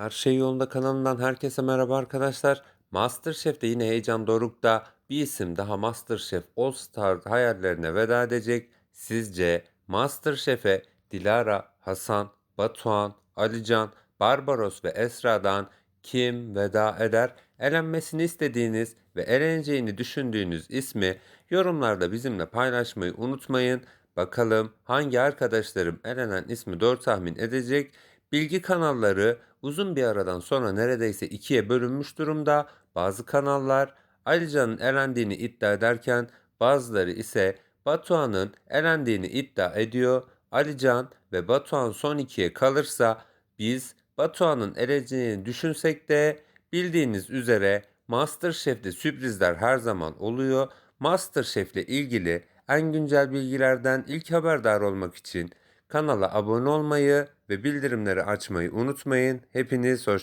Her şey yolunda kanalından herkese merhaba arkadaşlar. MasterChef'te yine heyecan dorukta bir isim daha MasterChef All Star hayallerine veda edecek. Sizce MasterChef'e Dilara, Hasan, Batuhan, Alican, Barbaros ve Esra'dan kim veda eder? Elenmesini istediğiniz ve eleneceğini düşündüğünüz ismi yorumlarda bizimle paylaşmayı unutmayın. Bakalım hangi arkadaşlarım elenen ismi doğru tahmin edecek? Bilgi kanalları uzun bir aradan sonra neredeyse ikiye bölünmüş durumda. Bazı kanallar Alican'ın elendiğini iddia ederken bazıları ise Batuhan'ın elendiğini iddia ediyor. Alican ve Batuhan son ikiye kalırsa biz Batuhan'ın eleceğini düşünsek de bildiğiniz üzere MasterChef'te sürprizler her zaman oluyor. MasterChef'le ilgili en güncel bilgilerden ilk haberdar olmak için kanala abone olmayı ve bildirimleri açmayı unutmayın. Hepiniz hoş